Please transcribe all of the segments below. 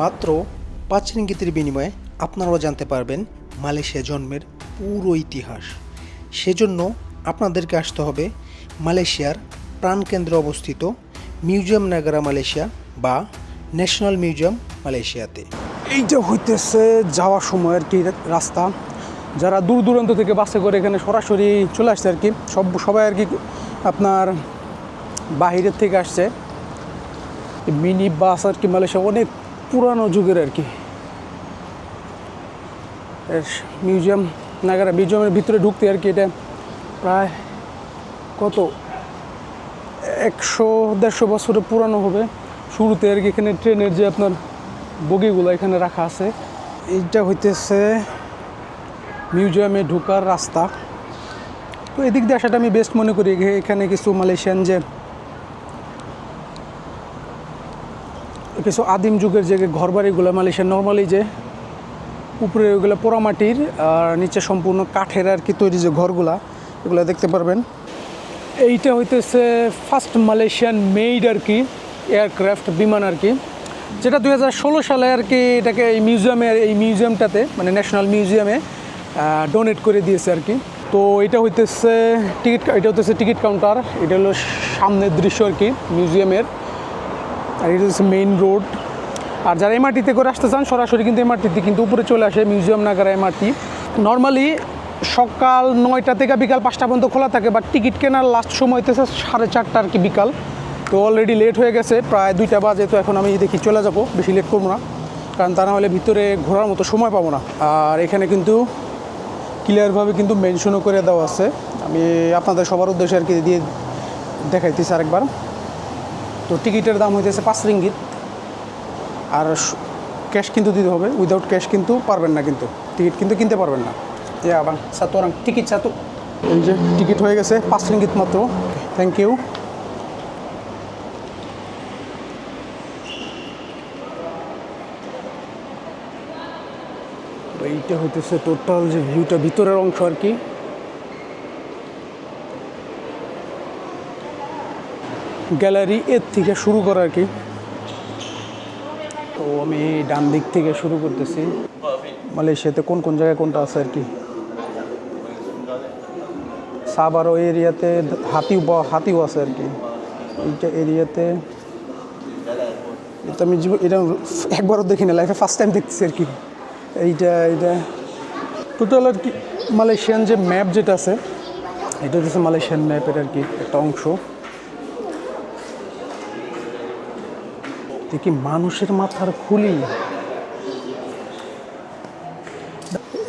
মাত্র পাঁচ রিঙ্গিতের বিনিময়ে আপনারাও জানতে পারবেন মালয়েশিয়া জন্মের পুরো ইতিহাস। সেজন্য আপনাদেরকে আসতে হবে মালয়েশিয়ার প্রাণকেন্দ্রে অবস্থিত মিউজিয়াম নাগারা মালয়েশিয়া বা ন্যাশনাল মিউজিয়াম মালয়েশিয়াতে। এইটা হইতেছে যাওয়ার সময় আর কি রাস্তা? যারা দূর দূরান্ত থেকে বাসে করে এখানে সরাসরি চলে আসছে আর কি, সব সবাই আর কি আপনার বাহিরের থেকে আসছে। মিনি বাস আর কি মালয়েশিয়া অনেক পুরানো যুগের আর কি। মিউজিয়াম, নাগারা, মিউজিয়ামের ভিতরে ঢুকতে আর কি এটা প্রায় কত? একশো, দেড়শো বছরের পুরানো হবে। শুরুতে আর কি এখানে ট্রেনের যে আপনার বগিগুলো এখানে রাখা আছে, এইটা হইতেছে মিউজিয়ামে ঢোকার রাস্তা। তো এদিক দিয়ে আসাটা আমি বেস্ট মনে করি। এখানে কিছু মালয়েশিয়ান যে কিছু আদিম যুগের যে ঘরবাড়িগুলো মালয়েশিয়ান নর্মালি যে উপরে ওগুলো পোড়ামাটির, আর নিচে সম্পূর্ণ কাঠের আর কি তৈরি যে ঘরগুলা, এগুলো দেখতে পারবেন। এইটা হইতেছে ফার্স্ট মালয়েশিয়ান মেইড আর কি এয়ারক্রাফট বিমান আর কি, যেটা দু হাজার ষোলো সালে আর কি এটাকে এই মিউজিয়ামে এই মিউজিয়ামটাতে মানে ন্যাশনাল মিউজিয়ামে ডোনেট করে দিয়েছে আর কি। তো এটা হইতেছে টিকিট, এটা হইতেছে টিকিট কাউন্টার এটা হলো সামনের দৃশ্য আর কি মিউজিয়ামের আর এটা হচ্ছে মেইন রোড আর যারা এমআরটিতে করে আসতে চান, সরাসরি কিন্তু এমআরটিতে কিন্তু উপরে চলে আসে মিউজিয়াম নাগার এমআরটি নর্মালি সকাল নয়টা থেকে বিকাল পাঁচটা পর্যন্ত খোলা থাকে বাট টিকিট কেনার লাস্ট সময় হইতেছে সাড়ে চারটা আর কি বিকাল। তো অলরেডি লেট হয়ে গেছে, প্রায় দুইটা বাজে, তো এখন আমি দেখি চলে যাব, বেশি লেট করব না। কারণ তা না হলে ভিতরে ঘোরার মতো সময় পাবো না। আর এখানে কিন্তু ক্লিয়ারভাবে কিন্তু মেনশনও করে দেওয়া আছে। আমি আপনাদের সবার উদ্দেশ্যে আর কি দিয়ে দেখাইতেছি আরেকবার। তো টিকিটের দাম হইতেছে পাঁচ রিঙ্গিত। আর ক্যাশ কিন্তু দিতে হবে উইদাউট ক্যাশ কিন্তু পারবেন না কিন্তু। টিকিট কিন্তু কিনতে পারবেন না। ইয়া বাং সাতরাং টিকিট সাতু এই যে টিকিট হয়ে গেছে, পাঁচ রিঙ্গিত মাত্র। থ্যাংক ইউ এইটা হইতেছে টোটাল যে ভিউটা ভিতরের অংশ আর কি। গ্যালারি এর থেকে শুরু করা আর কি? তো আমি ডান দিক থেকে শুরু করতেছি। মালয়েশিয়াতে কোন কোন জায়গায় কোনটা আছে আর কি? সাবারো এরিয়াতে হাতিও হাতিও আছে আর কি। এইটা এরিয়াতে এটা আমি জীবন এটা একবারও দেখি না লাইফে ফার্স্ট টাইম দেখতেছি আর কি। এইটা এইটা। টোটাল আর কি মালয়েশিয়ান যে ম্যাপ যেটা আছে, এটা হচ্ছে মালয়েশিয়ান ম্যাপের আর কি একটা অংশ। দেখি মানুষের মাথার খুলি?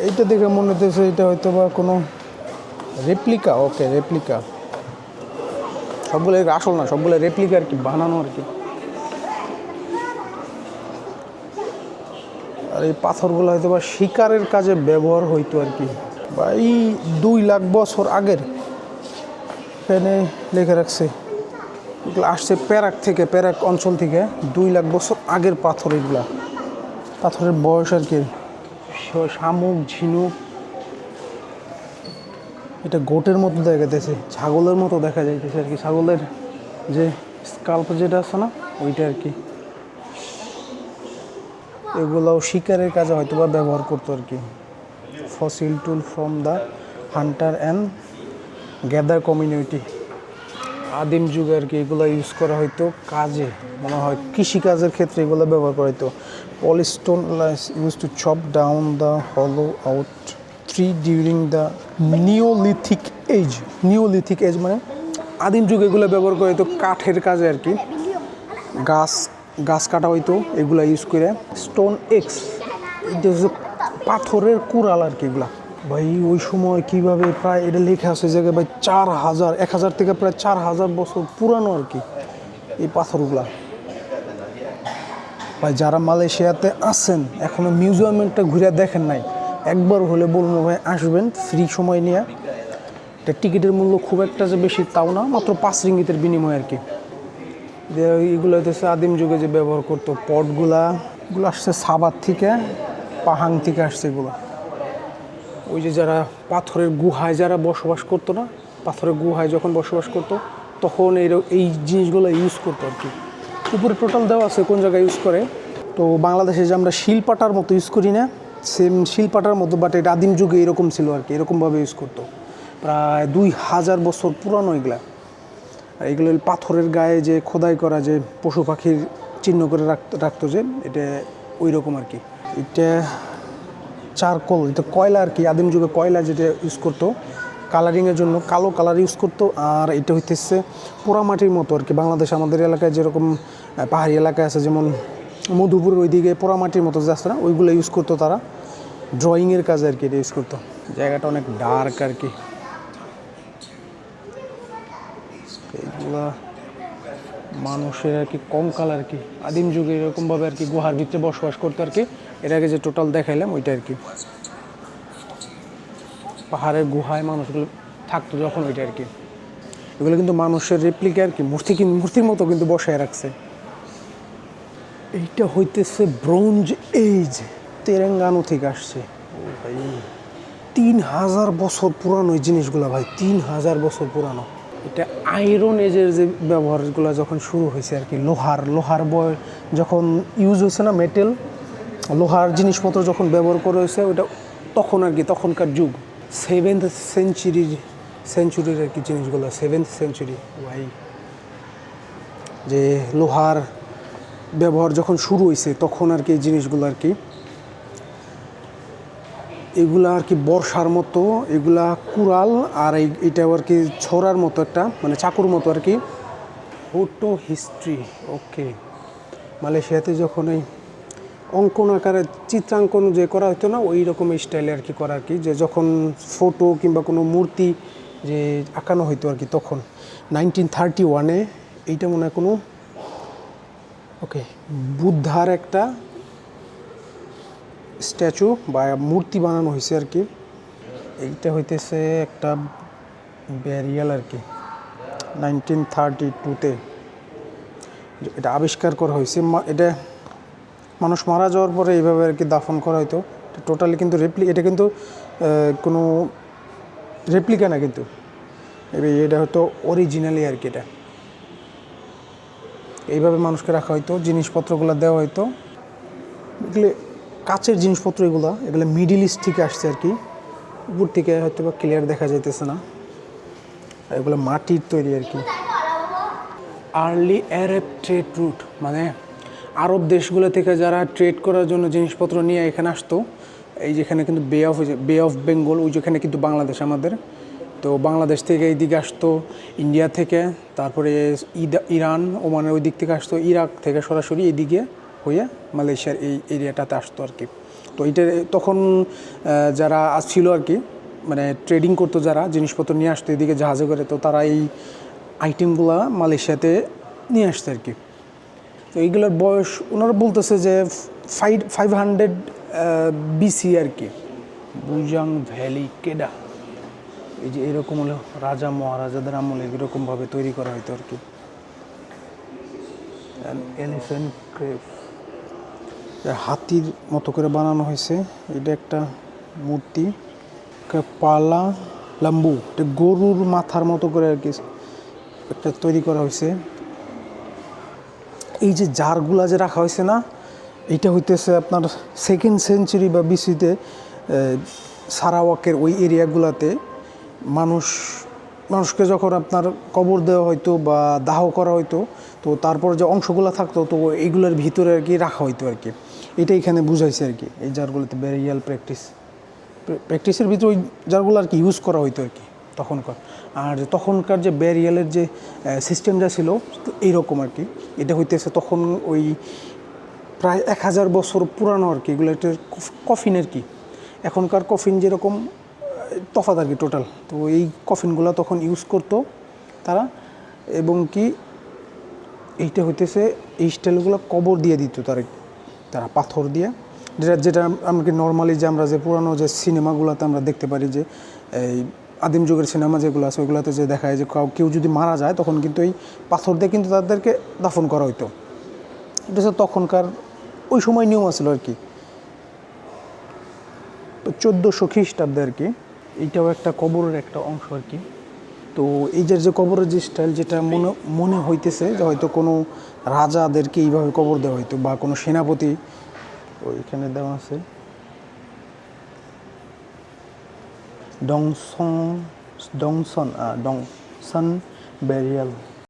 এইটা দেখে মনে হতেছে এটা হয়তো বা কোনো রেপ্লিকা ওকে রেপ্লিকা সবগুলো আসল না, সবগুলো রেপ্লিকা আর কি, বানানো আর কি। আর এই পাথরগুলো হয়তো বা শিকারের কাজে ব্যবহার হইতো আর কি। বা এই দুই লাখ বছর আগের এখানে লেখা রাখছে। এগুলো আসছে প্যারাক থেকে, প্যারাক অঞ্চল থেকে দুই লাখ বছর আগের পাথর এগুলা। পাথরের বয়স আর কি, শামুক, ঝিনুক, এটা গোটের মতো দেখা যাইতেছে, ছাগলের মতো দেখা যাইতেছে আর কি। ছাগলের যে স্কাল্প যেটা আছে না, ওইটা আর কি। এগুলোও শিকারের কাজে হয়তো বা ব্যবহার করতো আর কি। Fossil tool from the hunter and gather community আদিম যুগে আর কি এগুলো ইউজ করা হয়তো কাজে, মনে হয় কৃষিকাজের ক্ষেত্রে এগুলো ব্যবহার করা হতো polystone use to chop down the hollow out tree during the Neolithic age Neolithic age মানে আদিম যুগে এগুলো ব্যবহার করা হতো কাঠের কাজে আর কি। গাছ গাছ কাটা হইতো, এগুলা ইউজ করে। স্টোন এক্স পাথরের কুড়াল আর কি এগুলা। ভাই, ওই সময় কীভাবে প্রায় এটা লেখা আছে জায়গায়, ভাই, চার হাজার, এক হাজার থেকে প্রায় চার হাজার বছর পুরানো আর কি এই পাথরগুলা। ভাই, যারা মালয়েশিয়াতে আছেন, এখনও মিউজিয়ামটা ঘুরে দেখেন নাই, একবার হলে বলুন ভাই, আসবেন ফ্রি সময় নিয়ে। এটা টিকিটের মূল্য খুব একটা যে বেশি তাও না, মাত্র পাঁচ রিঙ্গিতের বিনিময় আর কি। এগুলো হচ্ছে আদিম যুগে যে ব্যবহার করতো পটগুলা, এগুলো আসছে সাবার থেকে, পাহাং থেকে আসছে এগুলো। ওই যে যারা পাথরের গুহায় যারা বসবাস করতো না, পাথরের গুহায় যখন বসবাস করতো, তখন এই এই জিনিসগুলো ইউজ করতো আর কি। উপরে টোটাল দেওয়া আছে কোন জায়গায় ইউজ করে। তো বাংলাদেশে যে আমরা শিলপাটার মতো ইউজ করি না সেম শিলপাটার মতো বাট এটা আদিম যুগে এরকম ছিল আর কি এরকমভাবে ইউজ করতো। প্রায় দুই হাজার বছর পুরানো এগুলা। আর এগুলো পাথরের গায়ে যে খোদাই করা যে পশু পাখির চিহ্ন করে রাখতো রাখতো যে, এটা ওই রকম আর কি। এটা চারকোল, এটা কয়লা আর কি, আদিম যুগে কয়লা যেটা ইউজ করতো কালারিংয়ের জন্য কালো কালার ইউজ করতো, আর এটা হইতেছে পোড়ামাটির মতো আর কি। বাংলাদেশ আমাদের এলাকায় যেরকম পাহাড়ি এলাকায় আছে, যেমন মধুপুরের ওইদিকে পোড়ামাটির মতো যে আছে না, ওইগুলো ইউজ করতো তারা। ড্রয়িংয়ের কাজে আর কি এটা ইউজ করতো। জায়গাটা অনেক ডার্ক আর কি। এইগুলা মানুষের আর কি কঙ্কাল আর কি, আদিম যুগে এরকমভাবে আর কি গুহার ভিতরে বসবাস করতো আর কি, এর আগে যে টোটাল দেখাইলাম ওইটা আর কি। পাহাড়ের গুহায় মানুষগুলো থাকতো যখন ওইটা আর কি। এগুলো কিন্তু মানুষের রেপ্লিকা আর কি, মূর্তি মূর্তির মতো কিন্তু বসায় রাখছে। এইটা হইতেছে ব্রোঞ্জ এইজ তেরেঙ্গানো থেকে আসছে। ভাই তিন হাজার বছর পুরানো এই জিনিসগুলো ভাই, তিন হাজার বছর পুরানো। এটা আয়রন এজের যে ব্যবহারগুলো যখন শুরু হয়েছে আর কি, লোহার লোহার বয় যখন ইউজ হয়েছে না মেটেল লোহার জিনিসপত্র যখন ব্যবহার করা হয়েছে ওটা তখন আর কি, তখনকার যুগ। সেভেন্থ সেঞ্চুরির সেঞ্চুরির আর কি জিনিসগুলো সেভেন্থ সেঞ্চুরি ওয়াই যে লোহার ব্যবহার যখন শুরু হয়েছে, তখন আর কি জিনিসগুলো আর কি এগুলা আর কি বর্ষার মতো, এগুলা কুড়াল আর এটাও আর কি ছড়ার মতো একটা মানে চাকুর মতো আর কি। ফোটো হিস্ট্রি ওকে মালয়েশিয়াতে যখন এই অঙ্কন আকারে চিত্রাঙ্কন যে করা হতো না, ওই রকম স্টাইলে আর কি করা আর কি, যে যখন ফটো কিংবা কোনো মূর্তি যে আঁকানো হইতো আর কি তখন নাইনটিন থার্টি ওয়ানে এইটা মনে হয় কোনো ওকে বুদ্ধার একটা স্ট্যাচু বা মূর্তি বানানো হয়েছে আর কি। এইটা হইতেছে একটা ব্যারিয়াল আর কি নাইনটিন থার্টি টুতে এটা আবিষ্কার করা হয়েছে এটা মানুষ মারা যাওয়ার পরে এইভাবে আর কি দাফন করা হয়তো টোটালি কিন্তু রেপ্লি এটা কিন্তু কোনো রেপ্লিকা না কিন্তু। এটা হয়তো অরিজিনালি আর কি এটা। এইভাবে মানুষকে রাখা হয়তো জিনিসপত্রগুলো দেওয়া হয়তো কাচের জিনিসপত্র এগুলো এগুলো মিডিল ইস্ট থেকে আসছে আর কি। উপর থেকে হয়তো বা ক্লিয়ার দেখা যাইতেছে না। এগুলো মাটির তৈরি আর কি। আর্লি অ্যারেব ট্রেড রুট মানে আরব দেশগুলো থেকে যারা ট্রেড করার জন্য জিনিসপত্র নিয়ে এখানে আসতো, এই যেখানে কিন্তু বে অফ বে অফ বেঙ্গল ওই যেখানে কিন্তু বাংলাদেশ আমাদের। তো বাংলাদেশ থেকে এই দিকে আসতো ইন্ডিয়া থেকে, তারপরে ইরান, ওমানের ওই দিক থেকে আসতো, ইরাক থেকে সরাসরি এদিকে হয়ে মালয়েশিয়ার এই এরিয়াটাতে আসতো আর কি। তো এটা তখন যারা ছিল আর কি মানে ট্রেডিং করতো যারা, জিনিসপত্র নিয়ে আসতো, এদিকে জাহাজে করে, তো তারা এই আইটেমগুলো মালয়েশিয়াতে নিয়ে আসতো আর কি। তো এইগুলোর বয়স, ওনারা বলতেছে যে ফাইভ ফাইভ হান্ড্রেড বিসি আর কি। বুজাং ভ্যালি কেডা? এই যে এরকম হলো, রাজা মহারাজাদের আমলে এরকমভাবে তৈরি করা হয়তো আর কি। এলিফ্যান্ট ক্রেভ হাতির মতো করে বানানো হয়েছে। এটা একটা মূর্তি। পালা লাম্বু, এটা গরুর মাথার মতো করে আর কি একটা তৈরি করা হয়েছে। এই যে জারগুলা যে রাখা হয়েছে না এটা হইতেছে আপনার সেকেন্ড সেঞ্চুরি বা বিসিতে সারাওয়াকের ওই এরিয়াগুলাতে মানুষ, মানুষকে যখন আপনার কবর দেওয়া হয়তো বা দাহ করা হয়তো তো তারপর যে অংশগুলো থাকতো, তো এইগুলোর ভিতরে আর কি রাখা হইতো আর কি। এটা এখানে বুঝাইছে আর কি, এই জারগুলোতে বেরিয়াল প্র্যাকটিস প্র্যাকটিসের ভিতরে ওই জারগুলো আর কি ইউজ করা হইতো আর কি তখনকার। আর তখনকার যে ব্যারিয়ালের যে সিস্টেমটা ছিল এইরকম আর কি। এটা হইতেছে তখন ওই প্রায় এক হাজার বছর পুরানো আর কি, এগুলো একটা কফিন আর কি। এখনকার কফিন যেরকম তফাৎ আর কি টোটাল তো এই কফিনগুলো তখন ইউজ করতো তারা, এবং কি এইটা হইতেছে এই স্টাইলগুলো কবর দিয়ে দিত তারা তারা পাথর দিয়ে। যেটা যেটা আমরা নর্মালি যে আমরা যে পুরানো যে সিনেমাগুলোতে আমরা দেখতে পারি যে, এই আদিম যুগের সিনেমা যেগুলো আছে, ওইগুলোতে যে দেখায় যে কাউ- কেউ যদি মারা যায়, তখন কিন্তু এই পাথর দিয়ে কিন্তু তাদেরকে দাফন করা হইতো। এটা হচ্ছে তখনকার, ওই সময় নিয়ম আছিল আর কি। চোদ্দোশো খ্রিস্টাব্দে আর কি, এইটাও একটা কবরের একটা অংশ আর কি। তো এই যে যে কবরের যে স্টাইল যেটা মনে মনে হইতেছে যে হয়তো কোনো রাজাদেরকে এইভাবে কবর দেওয়া হয়তো বা কোনো সেনাপতি, ওইখানে দেওয়া আছে। ডংসং, ডংসন ডংসন ব্যারিয়াল